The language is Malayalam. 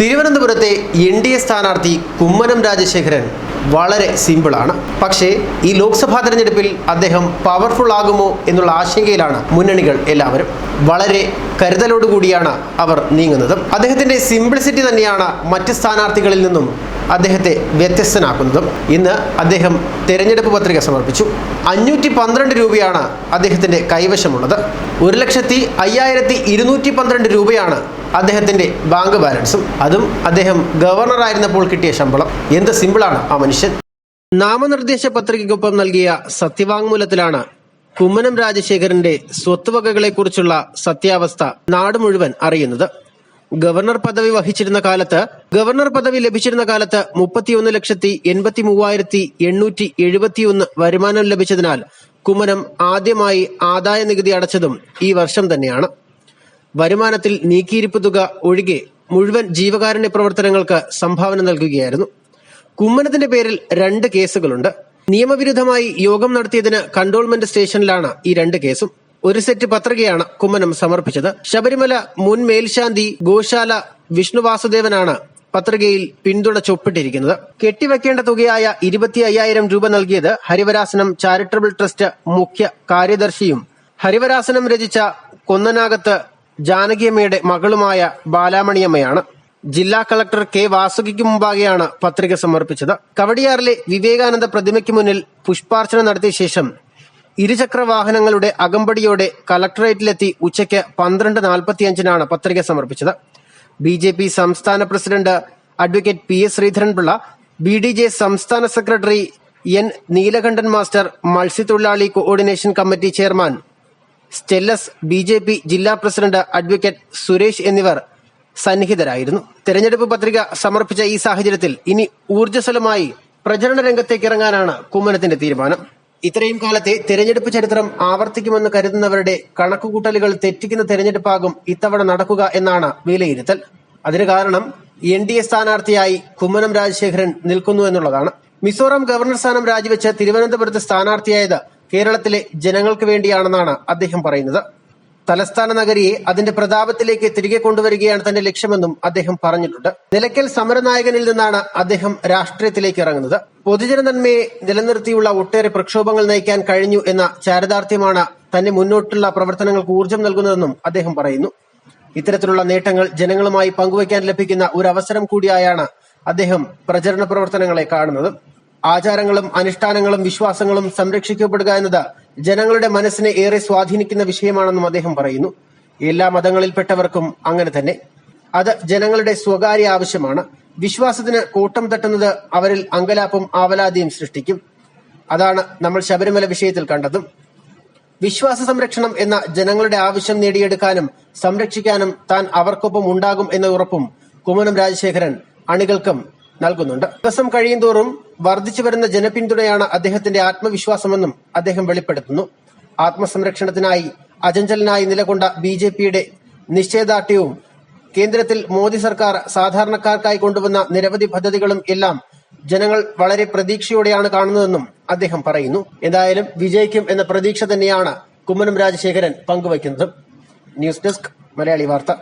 തിരുവനന്തപുരത്തെ എൻ ഡി എ സ്ഥാനാർത്ഥി കുമ്മനം രാജശേഖരൻ വളരെ സിമ്പിളാണ്. പക്ഷേ ഈ ലോക്സഭാ തെരഞ്ഞെടുപ്പിൽ അദ്ദേഹം പവർഫുൾ ആകുമോ എന്നുള്ള ആശങ്കയിലാണ് മുന്നണികൾ എല്ലാവരും. വളരെ കരുതലോടുകൂടിയാണ് അവർ നീങ്ങുന്നത്. അദ്ദേഹത്തിന്റെ സിംപ്ലിസിറ്റി തന്നെയാണ് മറ്റ് സ്ഥാനാർത്ഥികളിൽ നിന്നും അദ്ദേഹത്തെ വ്യത്യസ്തനാക്കുന്നതും. ഇന്ന് അദ്ദേഹം തെരഞ്ഞെടുപ്പ് പത്രിക സമർപ്പിച്ചു. അഞ്ഞൂറ്റി പന്ത്രണ്ട് രൂപയാണ് അദ്ദേഹത്തിന്റെ കൈവശമുള്ളത്. ഒരു ലക്ഷത്തി അയ്യായിരത്തി ഇരുന്നൂറ്റി പന്ത്രണ്ട് രൂപയാണ് അദ്ദേഹത്തിന്റെ ബാങ്ക് ബാലൻസും അതും അദ്ദേഹം ഗവർണറായിരുന്നപ്പോൾ കിട്ടിയ ശമ്പളം. എന്ത് സിമ്പിളാണ് ആ മനുഷ്യൻ? നാമനിർദ്ദേശ പത്രികയ്ക്കൊപ്പം നൽകിയ സത്യവാങ്മൂലത്തിലാണ് കുമ്മനം രാജശേഖരന്റെ സ്വത്തുവകകളെക്കുറിച്ചുള്ള സത്യാവസ്ഥ നാട് മുഴുവൻ അറിയുന്നത്. ഗവർണർ പദവി വഹിച്ചിരുന്ന കാലത്ത് ഗവർണർ പദവി ലഭിച്ചിരുന്ന കാലത്ത് മുപ്പത്തിയൊന്ന് ലക്ഷത്തി എൺപത്തി മൂവായിരത്തി എണ്ണൂറ്റി എഴുപത്തിയൊന്ന് വരുമാനം ലഭിച്ചതിനാൽ കുമ്മനം ആദ്യമായി ആദായ നികുതി അടച്ചതും ഈ വർഷം തന്നെയാണ്. വരുമാനത്തിൽ നീക്കിയിരിപ്പ് തുക ഒഴികെ മുഴുവൻ ജീവകാരുണ്യ പ്രവർത്തനങ്ങൾക്ക് സംഭാവന നൽകുകയായിരുന്നു. കുമ്മനത്തിന്റെ പേരിൽ രണ്ട് കേസുകളുണ്ട്. നിയമവിരുദ്ധമായി യോഗം നടത്തിയതിന് കൺട്രോൾമെന്റ് സ്റ്റേഷനിലാണ് ഈ രണ്ട് കേസും. ഒരു സെറ്റ് പത്രികയാണ് കുമ്മനം സമർപ്പിച്ചത്. ശബരിമല മുൻ മേൽശാന്തി ഗോശാല വിഷ്ണുവാസുദേവനാണ് പത്രികയിൽ പിന്തുണ ചൊപ്പിട്ടിരിക്കുന്നത്. കെട്ടിവെക്കേണ്ട തുകയായ ഇരുപത്തി അയ്യായിരം രൂപ നൽകിയത് ഹരിവരാസനം ചാരിറ്റബിൾ ട്രസ്റ്റ് മുഖ്യ കാര്യദർശിയും ഹരിവരാസനം രചിച്ച കൊന്നനാകത്ത് ജാനകിയമ്മയുടെ മകളുമായ ബാലാമണിയമ്മയാണ്. ജില്ലാ കളക്ടർ കെ വാസുകിക്ക് മുമ്പാകെയാണ് പത്രിക സമർപ്പിച്ചത്. കവടിയാറിലെ വിവേകാനന്ദ പ്രതിമയ്ക്ക് മുന്നിൽ പുഷ്പാർച്ചന നടത്തിയ ശേഷം ഇരുചക്ര വാഹനങ്ങളുടെ അകമ്പടിയോടെ കളക്ടറേറ്റിലെത്തി ഉച്ചയ്ക്ക് പന്ത്രണ്ട് നാൽപ്പത്തിയഞ്ചിനാണ് പത്രിക സമർപ്പിച്ചത്. ബി ജെ പി സംസ്ഥാന president advocate P S Sreedharan Pillai B D J സംസ്ഥാന സെക്രട്ടറി എൻ നീലകണ്ഠൻ മാസ്റ്റർ മത്സ്യത്തൊഴിലാളി coordination committee chairman Stellus B J P ജില്ലാ പ്രസിഡന്റ് അഡ്വക്കേറ്റ് സുരേഷ് എന്നിവർ സന്നിഹിതരായിരുന്നു. തെരഞ്ഞെടുപ്പ് പത്രിക സമർപ്പിച്ച ഈ സാഹചര്യത്തിൽ ഇനി ഊർജസ്വലമായി പ്രചരണ രംഗത്തേക്ക് ഇറങ്ങാനാണ് കുമ്മനത്തിന്റെ തീരുമാനം. ഇത്രയും കാലത്തെ തെരഞ്ഞെടുപ്പ് ചരിത്രം ആവർത്തിക്കുമെന്ന് കരുതുന്നവരുടെ കണക്കുകൂട്ടലുകൾ തെറ്റിക്കുന്ന തെരഞ്ഞെടുപ്പാകും ഇത്തവണ നടക്കുക എന്നാണ് വിലയിരുത്തൽ. അതിന് കാരണം എൻ ഡി എ സ്ഥാനാർത്ഥിയായി കുമ്മനം രാജശേഖരൻ നിൽക്കുന്നു എന്നുള്ളതാണ്. മിസോറാം ഗവർണർ സ്ഥാനം രാജിവെച്ച് തിരുവനന്തപുരത്ത് സ്ഥാനാർത്ഥിയായത് കേരളത്തിലെ ജനങ്ങൾക്ക് വേണ്ടിയാണെന്നാണ് അദ്ദേഹം പറയുന്നത്. തലസ്ഥാന നഗരിയെ അതിന്റെ പ്രതാപത്തിലേക്ക് തിരികെ കൊണ്ടുവരികയാണ് തന്റെ ലക്ഷ്യമെന്നും അദ്ദേഹം പറഞ്ഞിട്ടുണ്ട്. നിലയ്ക്കൽ സമരനായകനിൽ നിന്നാണ് അദ്ദേഹം രാഷ്ട്രീയത്തിലേക്ക് ഇറങ്ങുന്നത്. പൊതുജന നന്മയെ നിലനിർത്തിയുള്ള ഒട്ടേറെ പ്രക്ഷോഭങ്ങൾ നയിക്കാൻ കഴിഞ്ഞു എന്ന ചാരിതാർത്ഥ്യമാണ് തന്നെ മുന്നോട്ടുള്ള പ്രവർത്തനങ്ങൾക്ക് ഊർജം നൽകുന്നതെന്നും അദ്ദേഹം പറയുന്നു. ഇത്തരത്തിലുള്ള നേട്ടങ്ങൾ ജനങ്ങളുമായി പങ്കുവയ്ക്കാൻ ലഭിക്കുന്ന ഒരു അവസരം കൂടിയായാണ് അദ്ദേഹം പ്രചരണ പ്രവർത്തനങ്ങളെ കാണുന്നത്. ആചാരങ്ങളും അനുഷ്ഠാനങ്ങളും വിശ്വാസങ്ങളും സംരക്ഷിക്കപ്പെടുക എന്നത് ജനങ്ങളുടെ മനസ്സിനെ ഏറെ സ്വാധീനിക്കുന്ന വിഷയമാണെന്നും അദ്ദേഹം പറയുന്നു. എല്ലാ മതങ്ങളിൽപ്പെട്ടവർക്കും അങ്ങനെ തന്നെ. അത് ജനങ്ങളുടെ സ്വകാര്യ ആവശ്യമാണ്. വിശ്വാസത്തിന് കൂട്ടം തട്ടുന്നത് അവരിൽ അങ്കലാപ്പും ആവലാതിയും സൃഷ്ടിക്കും. അതാണ് നമ്മൾ ശബരിമല വിഷയത്തിൽ കണ്ടതും. വിശ്വാസ സംരക്ഷണം എന്ന ജനങ്ങളുടെ ആവശ്യം നേടിയെടുക്കാനും സംരക്ഷിക്കാനും താൻ അവർക്കൊപ്പം ഉണ്ടാകും എന്ന ഉറപ്പും കുമ്മനം രാജശേഖരൻ അണികൾക്കും നൽകുന്നുണ്ട്. ദിവസം കഴിയുന്തോറും വർദ്ധിച്ചു വരുന്ന ജനപിന്തുണയാണ് അദ്ദേഹത്തിന്റെ ആത്മവിശ്വാസമെന്നും അദ്ദേഹം വെളിപ്പെടുത്തുന്നു. ആത്മസംരക്ഷണത്തിനായി അചഞ്ചലനായി നിലകൊണ്ട ബി ജെ പിയുടെ നിശ്ചയദാർഢ്യവും കേന്ദ്രത്തിൽ മോദി സർക്കാർ സാധാരണക്കാർക്കായി കൊണ്ടുവന്ന നിരവധി പദ്ധതികളും എല്ലാം ജനങ്ങൾ വളരെ പ്രതീക്ഷയോടെയാണ് കാണുന്നതെന്നും അദ്ദേഹം പറയുന്നു. എന്തായാലും വിജയിക്കും എന്ന പ്രതീക്ഷ തന്നെയാണ് കുമ്മനം രാജശേഖരൻ പങ്കുവയ്ക്കുന്നത്. ന്യൂസ് ഡെസ്ക് മലയാളി വാർത്ത.